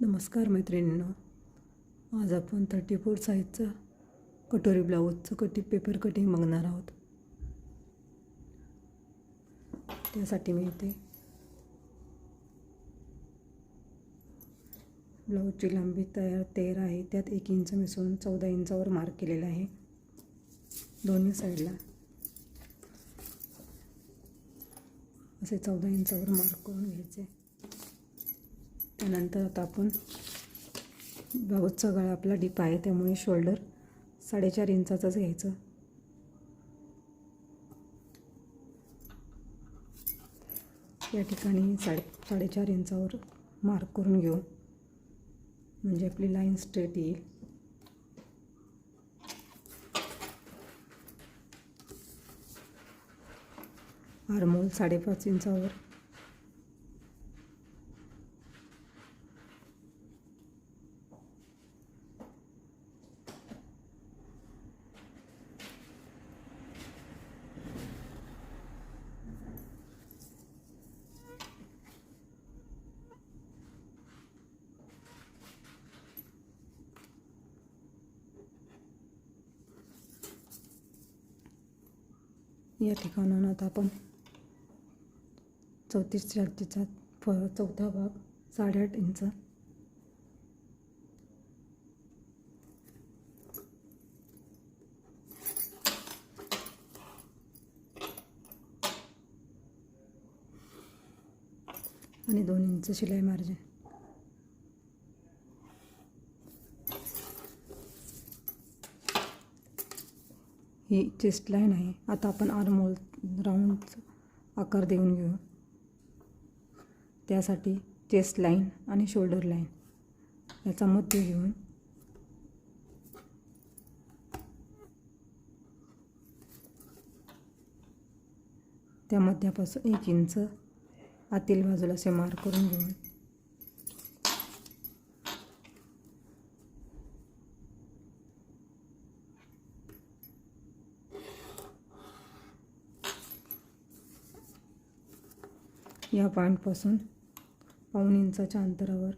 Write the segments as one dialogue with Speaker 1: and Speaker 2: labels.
Speaker 1: नमस्कार मैत्रिणींनो. आज आपण थर्टी फोर साईजचं कटोरी ब्लाऊजचं कटिंग पेपर कटिंग बघणार आहोत. त्यासाठी मी इथे ब्लाऊजची लांबी तयार तेरा आहे. त्यात एक इंच मिसळून चौदा इंचावर मार्क केलेला आहे. दोन्ही साईडला असे चौदा इंचावर मार्क करून घ्यायचे. त्यानंतर आता आपण ब्लाऊजचा गळा आपला डीप आहे त्यामुळे शोल्डर साडेचार इंचाचाच घ्यायचं. या ठिकाणी साडे साडेचार इंचावर मार्क करून घेऊ. म्हणजे आपली लाईन स्ट्रेट येईल. आरमोल साडेपाच इंचावर या ठिकाणाहून आता आपण चौतीस छातीचा फ चौथा भाग साडेआठ इंच. आणि दोन इंच शिलाई मार्जिन. ही चेस्ट लाईन आहे. आता आपण आर्मोल राऊंड आकार देऊन घेऊ. त्यासाठी चेस्ट लाईन आणि शोल्डर लाईन याचा मध्य घेऊन त्या मध्यापासून एक इंच आतील बाजूला असे मार्क करून घेऊन या पॉईंटपासून पाऊण इंचाच्या अंतरावर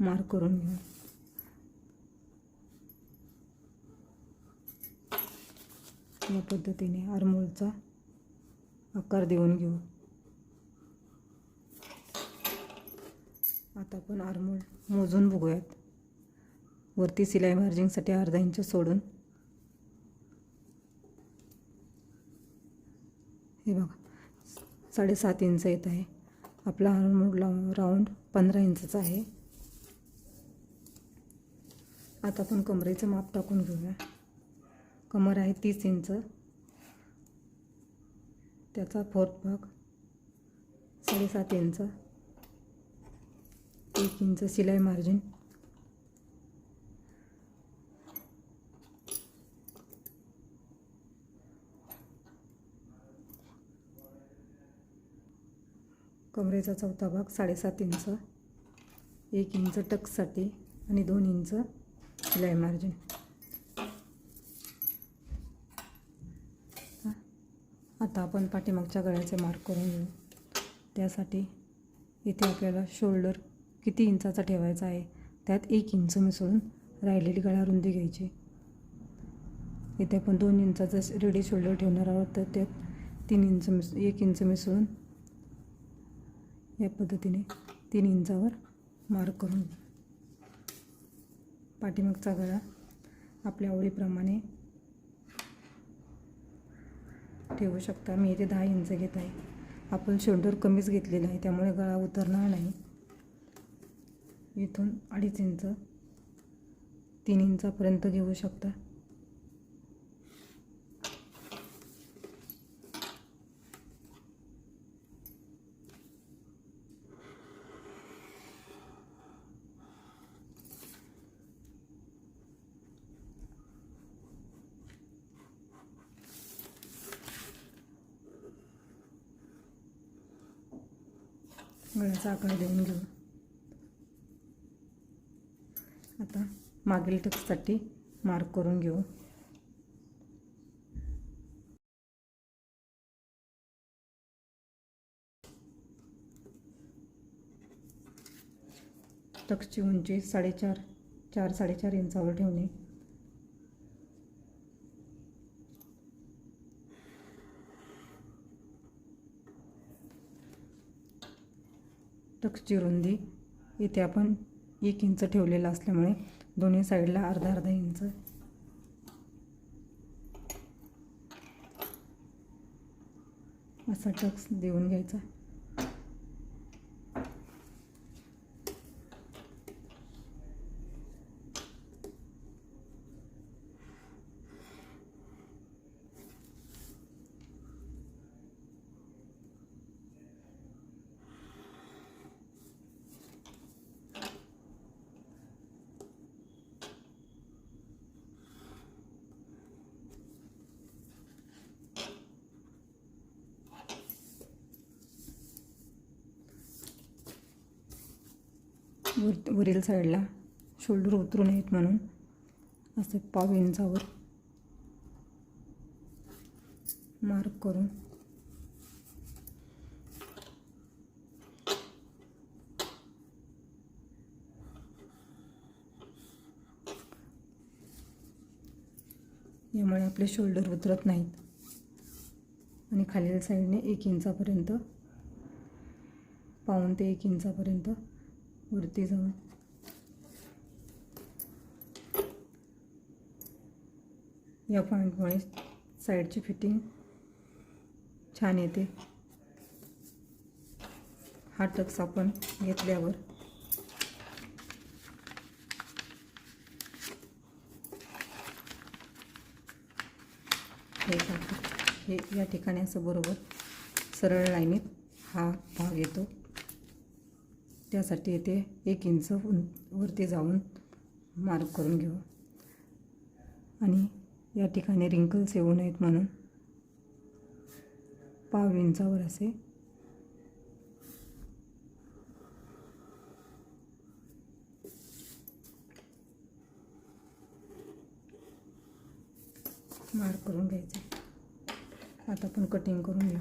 Speaker 1: मार्क करून घेऊ. या पद्धतीने आरमोलचा आकार देऊन घेऊ. आता आपण आरमोल मोजून बघूयात. वरती सिलाई मार्जिंगसाठी अर्धा इंच सोडून. हे बघा. साडेसात इंच येत आहे. आपला आर्मोल राऊंड पंधरा इंचचा आहे. आता आपण कमरेचं माप टाकून घेऊया. कमर आहे तीस इंच. त्याचा फोर्थ भाग साडेसात इंच. एक इंच शिलाई मार्जिन कमरेचा चौथा भाग साडेसात इंच एक इंच टक्ससाठी आणि दोन इंच शिलाई मार्जिन आता आपण पाठीमागच्या गळ्याचे मार्क करून घेऊ. त्यासाठी इथे आपल्याला शोल्डर किती इंचाचा ठेवायचा आहे त्यात एक इंच मिसळून राहिलेली गळा रुंदी घ्यायची. इथे आपण दोन इंचाचा रेडी शोल्डर ठेवणार आहोत तर त्यात तीन इंच मिस एक इंच मिसळून या पद्धतीने तीन इंचावर मार्क करून पाठीमागचा गळा आपल्या आवडीप्रमाणे ठेवू शकता. मी इथे दहा इंच घेत आहे. आपण शोल्डर कमीच घेतलेला आहे. त्यामुळे गळा उतरणार नाही. इथून अडीच इंच तीन इंचापर्यंत घेऊ शकता. असा आकार देऊन घेऊ. आता मागील टक्ससाठी मार्क करून घेऊ. टक्सची उंची साडेचार चार साडेचार इंचावर ठेवणे. टक्सची रुंदी इथे आपण एक इंच ठेवलेलं असल्यामुळे दोन्ही साईडला अर्धा अर्धा इंच. असा टक्स देऊन घ्यायचा. वर वरील साईडला शोल्डर उतरू नयेत म्हणून. असं पाव इंचावर मार्क करून. यामुळे आपले शोल्डर उतरत नाहीत. आणि खालील साईडने एक इंचापर्यंत पाऊन ते एक इंचापर्यंत वरती जाऊन. या पॉईंटमुळे साईडची फिटिंग छान येते. हा टक्स आपण घेतल्यावर. हे हे या ठिकाणी असं बरोबर सरळ लाईनीत हा भाग येतो. त्यासाठी येथे एक इंच वरती जाऊन मार्क करून घेऊ. आणि या ठिकाणी रिंकल्स येऊ नयेत म्हणून पाव इंचावर असे. मार्क करून घ्यायचे. आता आपण कटिंग करून घेऊ.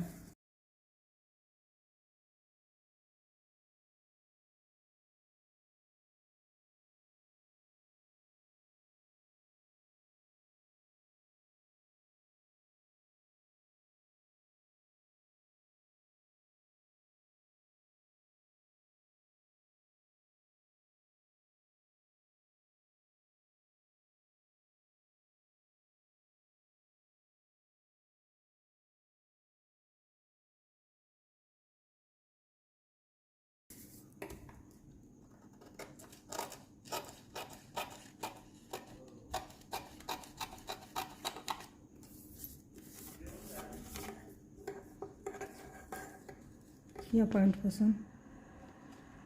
Speaker 1: या पॉईंटपासून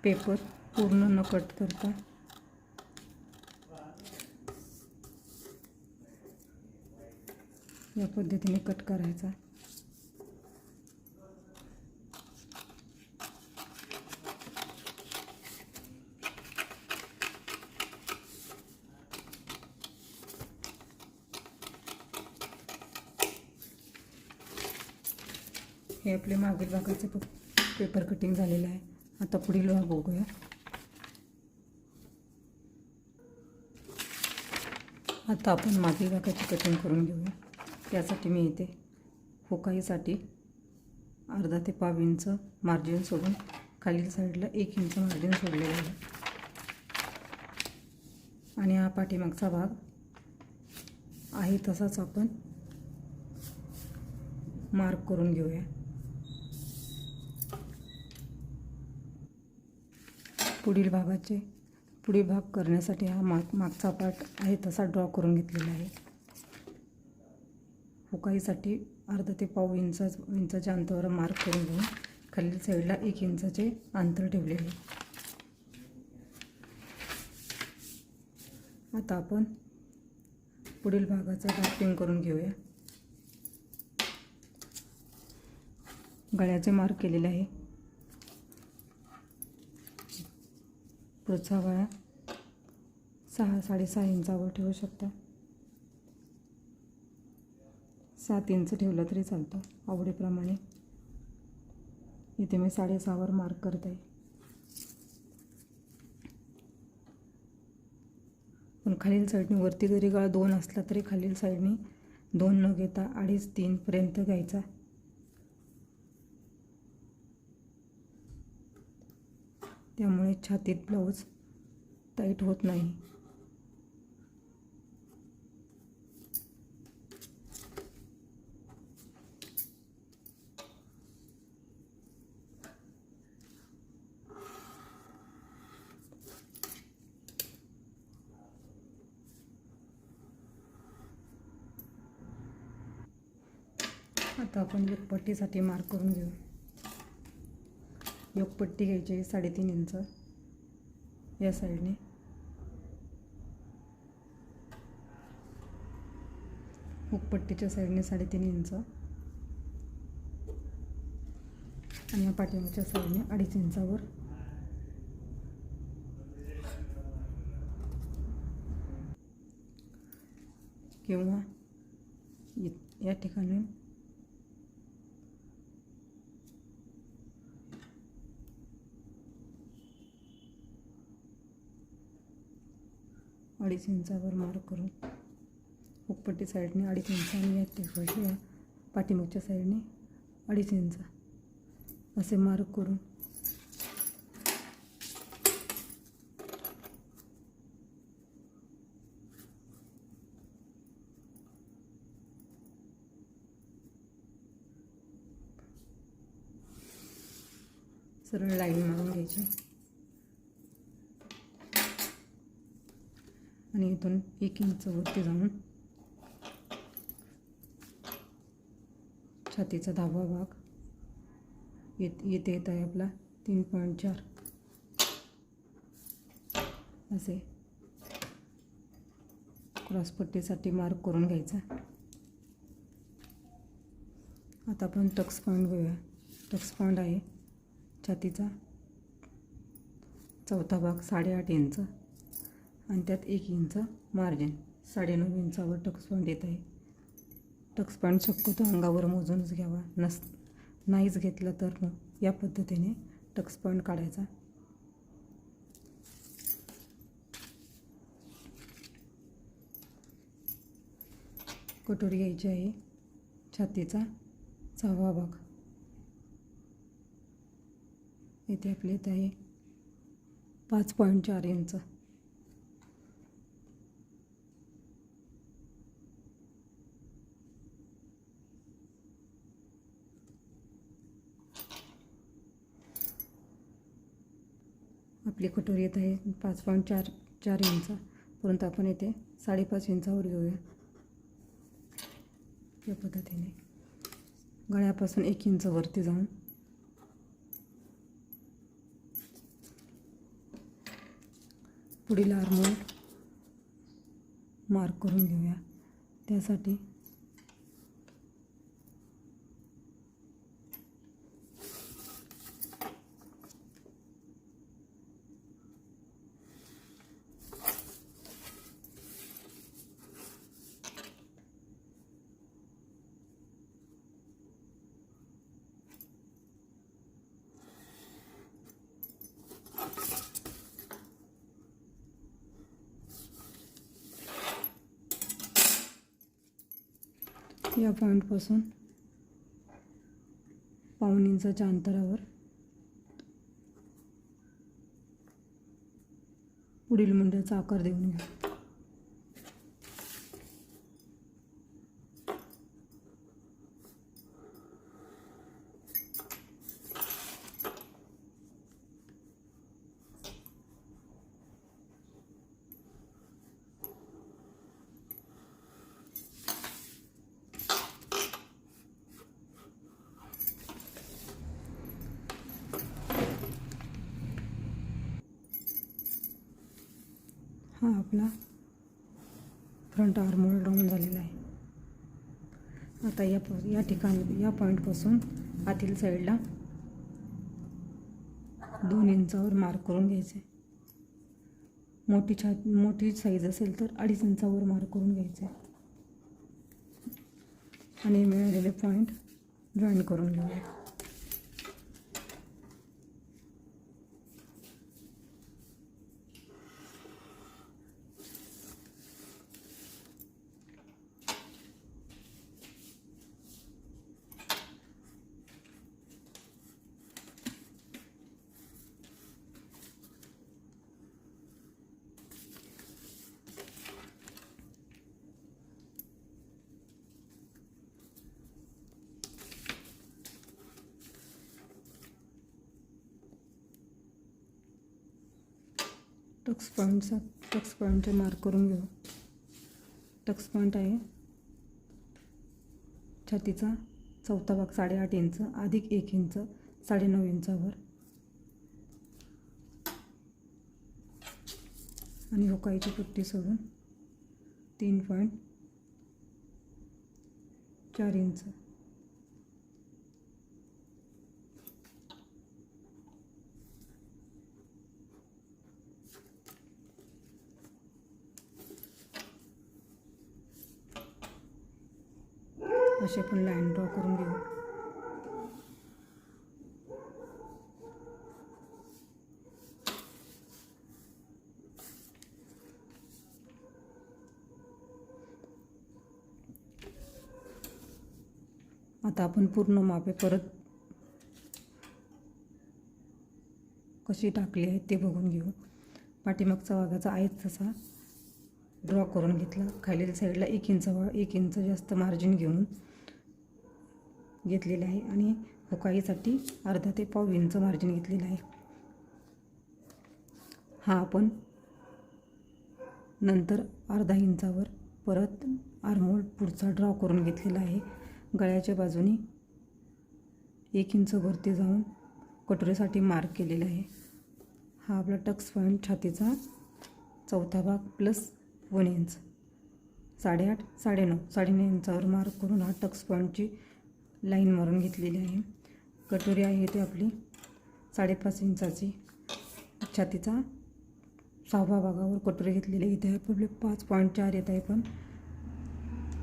Speaker 1: पेपर पूर्ण न कट करता. या पद्धतीने कट करायचा. हे आपले मागील भागाचे प- पेपर कटिंग झालेलं आहे. आता पुढील भाग बघूया. आता आपण मागील भागाची कटिंग करून घेऊया. त्यासाठी मी इथे फोकाईसाठी अर्धा ते पाव इंच मार्जिन सोडून खालील साईडला एक इंच मार्जिन सोडलेलं आहे. आणि हा पाठीमागचा भाग आहे तसाच आपण मार्क करून घेऊया. पुढील भागाचे पुढील भाग करण्यासाठी हा माग मागचा पार्ट आहे तसा ड्रॉ करून घेतलेला आहे. फुकाईसाठी अर्धा ते पाव इंच इंचाच्या अंतरावर मार्क करून घेऊन खालील साईडला एक इंचाचे अंतर ठेवलेले आता आपण पुढील भागाचा ड्राफ्टिंग करून घेऊया. गळ्याचे मार्क केलेले आहे. पुढचा गळा सहा साडेसहा इंचावर ठेवू शकता. सात इंच ठेवलं तरी चालतं आवडीप्रमाणे. इथे मी साडेसहावर मार्क करत. आहे पण खालील साईडने वरती जरी गळा दोन असला तरी खालील साईडने दोन न घेता अडीच तीनपर्यंत घ्यायचा त्यामुळे छातीत ब्लाऊज टाईट होत नाही. आता आपण योगपट्टीसाठी मार्क करून घेऊ. योगपट्टी घ्यायची साडेतीन इंच. या साईडने. हुकपट्टीच्या साईडने साडेतीन इंच. आणि या पाठीमागच्या साईडने अडीच इंचावर. किंवा इ- या ठिकाणी अडीच इंचावर मार्क करून उपपट्टी साईडने अडीच इंच आणि या या पाठीमागच्या साईडने अडीच इंच असे मार्क करून सरळ लाईन मारून घ्यायची आणि इथून एक इंच वरती जाऊन छातीचा दहावा भाग येत येते येत आहे आपला तीन पॉईंट चार. असे क्रॉसपट्टीसाठी मार्क करून घ्यायचा. आता आपण टक्स पॉईंट घेऊया टक्स पॉईंट आहे छातीचा चौथा भाग साडेआठ इंच. आणि त्यात एक इंच मार्जिन साडेनऊ इंचावर टक्स पॉईंट येत आहे. टक्स पॉईंट शक्यतो अंगावर मोजूनच घ्यावा. नस नाहीच घेतलं तर मग या पद्धतीने टक्स पॉईंट काढायचा. कटोरी घ्यायची आहे. छातीचा सहावा भाग. येथे आपले येत आहे. पाच पॉईंट चार इंच. आपली कटोरी येत आहे. पाच पॉईंट चार चार इंच. परंतु आपण येथे साडेपाच इंचावर घेऊया. या पद्धतीने. गळ्यापासून एक इंच वरती जाऊन. पुढील आर्मोल मार्क करून घेऊया. त्यासाठी या पॉईंटपासून पाऊण इंचाच्या अंतरावर. पुढील मुंड्याचा आकार देऊन घ्या. हा आपला फ्रंट आर्मोल राऊंड झालेला आहे. आता या प या ठिकाणी या पॉईंटपासून आतील साईडला दोन इंचावर मार्क करून घ्यायचे. मोठी छा मोठी साईज असेल तर अडीच इंचावर मार्क करून घ्यायचे. आणि मिळालेले पॉईंट जॉईन करून घेऊया. टक्स पॉईंटचा टक्स पॉईंटचे मार्क करून घेऊ. टक्स पॉईंट आहे. छातीचा चौथा भाग साडेआठ इंच अधिक एक इंच साडेनऊ इंचावर. आणि हुकाईची पट्टी सोडून तीन पॉईंट चार इंच. असे पण लाईन ड्रॉ करून घेऊ. आता आपण पूर्ण मापे परत कशी टाकली आहेत ते बघून घेऊ. पाठीमागचा वाघाचा आहेच तसा ड्रॉ करून घेतला. खालील साईडला एक इंच वा एक इंच जास्त मार्जिन घेऊन घेतलेले आहे आणि हुकाईसाठी अर्धा ते पाव इंच मार्जिन घेतलेलं आहे. हा आपण नंतर अर्धा इंचावर परत आरमोल पुढचा ड्रॉ करून घेतलेला आहे. गळ्याच्या बाजूने एक इंच वरती जाऊन कटोरीसाठी मार्क केलेला आहे. हा आपला टक्स पॉईंट छातीचा चौथा भाग प्लस वन इंच साडेआठ साडेनऊ साडेनऊ इंचावर मार्क करून हा टक्स पॉईंटची लाईन मारून घेतलेली आहे. कटोरी आहे ती आपली साडेपाच इंचाची. छातीचा सहावा भागावर कटोरी घेतलेली आहे. इथे आपले पाच पॉईंट चार येत आहे पण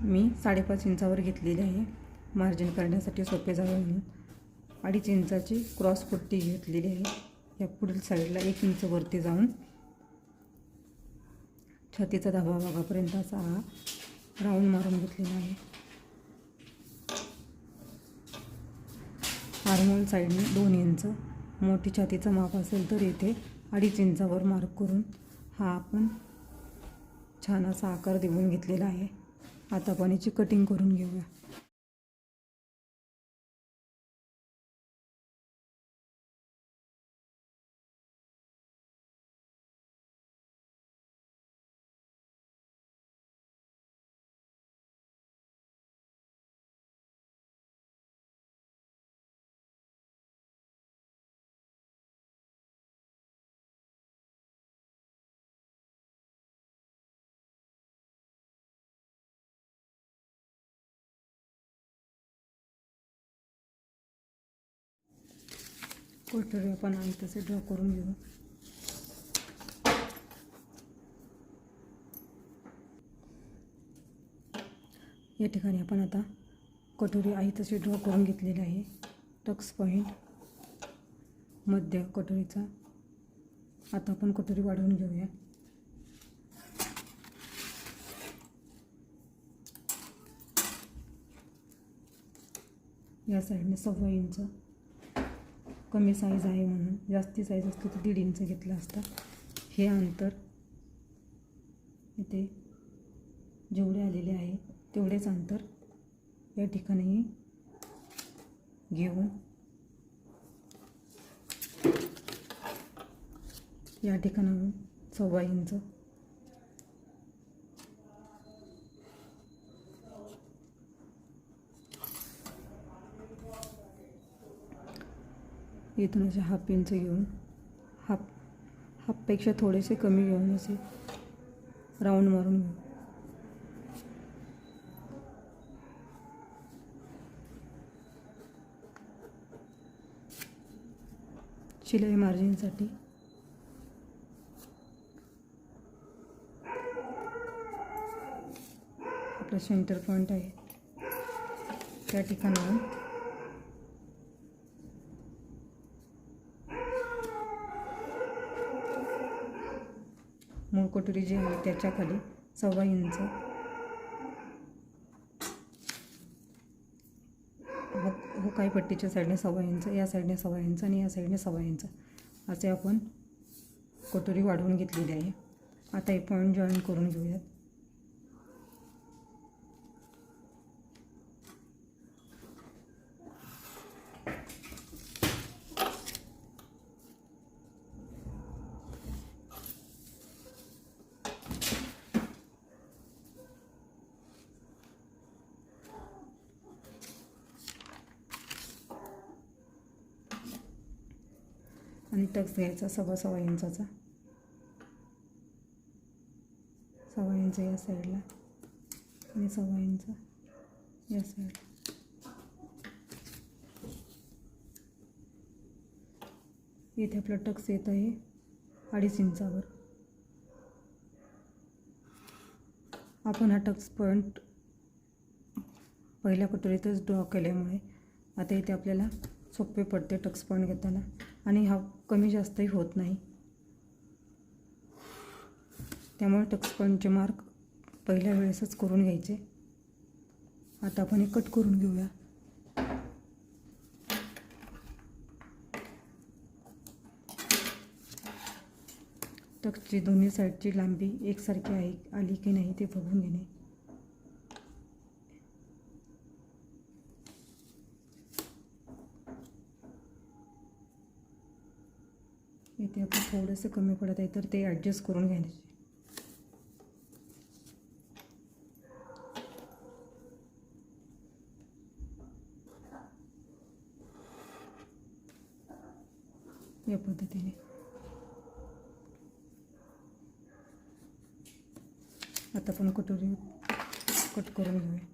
Speaker 1: मी साडेपाच इंचावर घेतलेली आहे. मार्जिन करण्यासाठी सोपे जावे म्हणून. अडीच इंचाची क्रॉस पट्टी घेतलेली आहे. या पुढील साईडला एक इंच वरती जाऊन छातीचा दहावा भागापर्यंत असा हा राऊंड मारून घेतलेला आहे. आर्मोल साईडने दोन इंच. मोठी छातीचं माप असेल तर इथे अडीच इंचावर मार्क करून हा आपण छान असा आकार देऊन घेतलेला आहे. आता आपण याची कटिंग करून घेऊया. कोटरी आपण आम्ही तसे ड्रॉ करून घेऊ. या ठिकाणी आपण आता कटोरी आहे तशी ड्रॉ करून घेतलेली आहे. टक्स पॉईंट मध्य कटोरीचा. आता आपण कटोरी वाढवून घेऊया. या साईडने सव्वा इंच. कमी साईज आहे म्हणून. जास्ती साईज असते तर दीड इंच घेतलं असतं. हे अंतर इथे जेवढे आलेले आहे तेवढेच अंतर या ठिकाणी घेऊन या ठिकाणाहून सव्वा इंच इथून असे हाफ इंच घेऊन हाफ हाफपेक्षा थोडेसे कमी घेऊन असे राऊंड मारून घेऊ. शिलाई मार्जिनसाठी आपला सेंटर पॉईंट आहे. त्या ठिकाणावर कटोरी जी आहे त्याच्याखाली सव्वा इंच. हो हो काही पट्टीच्या साईडने सव्वा इंच या साईडने सव्वा इंच आणि या साईडने सव्वा इंच. असे आपण कटोरी वाढवून घेतलेली आहे. आता हे पॉईंट जॉईन करून घेऊयात आणि टक्स घ्यायचा सव्वा सव्वा इंचाचा सव्वा इंच या साईडला आणि सव्वा इंच या साईडला इथे आपलं टक्स येत आहे अडीच इंचावर. आपण हा टक्स पॉईंट पहिल्या कटोरीतच ड्रॉ केल्यामुळे आता इथे आपल्याला सोपे पडते टक्स पॉईंट घेताना. आणि हा कमी जास्तही होत नाही. त्यामुळे टक्सपॉईंटचे मार्क पहिल्या वेळेसच करून घ्यायचे. आता आपण हे कट करून घेऊया. टक्सची दोन्ही साईडची लांबी एकसारखी आहे आली की नाही ते बघून घेणे इथे आपण थोडंसं कमी पडत आहे तर ते ॲडजस्ट करून घ्यायचे. या पद्धतीने. आता आपण कटोरी कट करून घेऊया.